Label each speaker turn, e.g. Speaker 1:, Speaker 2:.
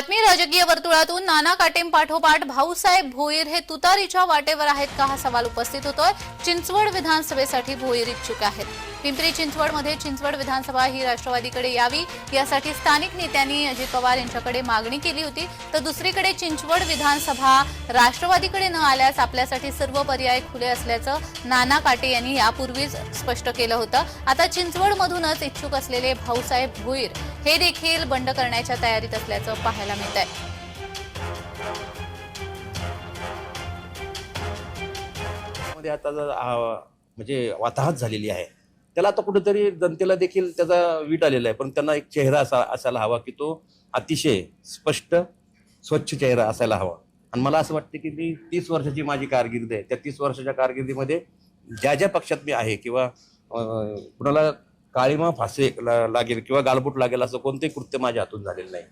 Speaker 1: बातमी राजकीय वर्तुळातून नाना काटेम पाठोपाठ भाऊसाहेब भोईर हे तुतारीच्या वाटेवर आहेत का हा सवाल उपस्थित होतोय. चिंचवड विधानसभेसाठी भोईर इच्छुक आहेत. पिंपरी चिंचवडमध्ये चिंचवड विधानसभा ही राष्ट्रवादीकडे यावी यासाठी स्थानिक नेत्यांनी अजित पवार यांच्याकडे मागणी केली होती. तर दुसरीकडे चिंचवड विधानसभा राष्ट्रवादीकडे न आल्यास आपल्यासाठी सर्व पर्याय खुले असल्याचं नाना काटे यांनी यापूर्वीच स्पष्ट केलं होतं. आता चिंचवडमधूनच इच्छुक असलेले भाऊसाहेब भोईर हे देखील बंड करण्याच्या तयारीत असल्याचं पाहायला मिळत आहे
Speaker 2: मध्ये आता जर, म्हणजे वाताहत झालेली आहे त्याला आता कुठेतरी जनतेला देखील त्याचा वीट आलेला आहे पण त्यांना एक चेहरा असा असायला हवा की तो अतिशय स्पष्ट स्वच्छ चेहरा असायला हवा. आणि मला असं वाटतं की मी तीस वर्षाची माझी कारकिर्द आहे. त्या तीस वर्षाच्या कारकिर्दीमध्ये ज्या ज्या पक्षात मी आहे किंवा कुणाला काळीमा फासे लागेल किंवा गालबोट लागेल असं कोणतेही कृत्य माझ्या हातून झालेलं नाही.